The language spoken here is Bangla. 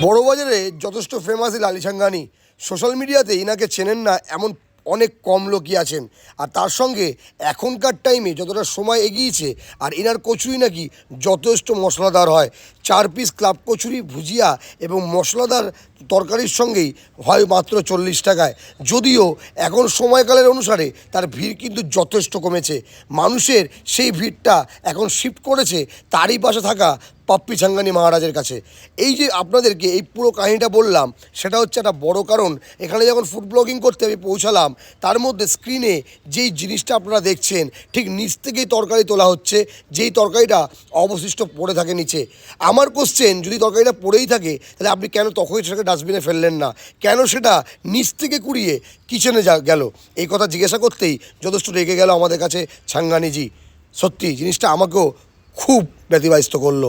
বড়বাজারে যথেষ্ট ফেমাস লালিছাঙ্গানি সোশ্যাল মিডিয়াতে ইনাকে চেনেন না এমন অনেক কম লোকই আছেন। আর তার সঙ্গে এখনকার টাইমে যতটা সময় এগিয়েছে, আর এনার কচুরি নাকি যথেষ্ট মশলাদার হয়। চার পিস ক্লাব কচুরি, ভুজিয়া এবং মশলাদার তরকারির সঙ্গেই হয় মাত্র চল্লিশ টাকায়। যদিও এখন সময়কালের অনুসারে তার ভিড় কিন্তু যথেষ্ট কমেছে। মানুষের সেই ভিড়টা এখন শিফট করেছে তারই পাশে থাকা পাপ্পি ছাঙ্গানি মহারাজের কাছে। এই যে আপনাদেরকে এই পুরো কাহিনীটা বললাম, সেটা হচ্ছে একটা বড় কারণ। এখানে যখন ফুড ব্লগিং করতে আমি পৌঁছালাম তার মধ্যে স্ক্রিনে যেই জিনিসটা আপনারা দেখছেন, ঠিক নিচ থেকেই তরকারি তোলা হচ্ছে, যেই তরকারিটা অবশিষ্ট পড়ে থাকে নিচে। আমার কোশ্চেন যদি তরকারিটা পড়েই থাকে, তাহলে আপনি কেন তখনই সেটাকে ডাস্টবিনে ফেললেন না? কেন সেটা নিচ থেকে কুড়িয়ে কিচেনে যা গেল? এই কথা জিজ্ঞাসা করতেই যথেষ্ট রেগে গেল আমাদের কাছে ছাঙ্গানিজি। সত্যি, জিনিসটা আমাকেও খুব ব্যতিবাহিত করল।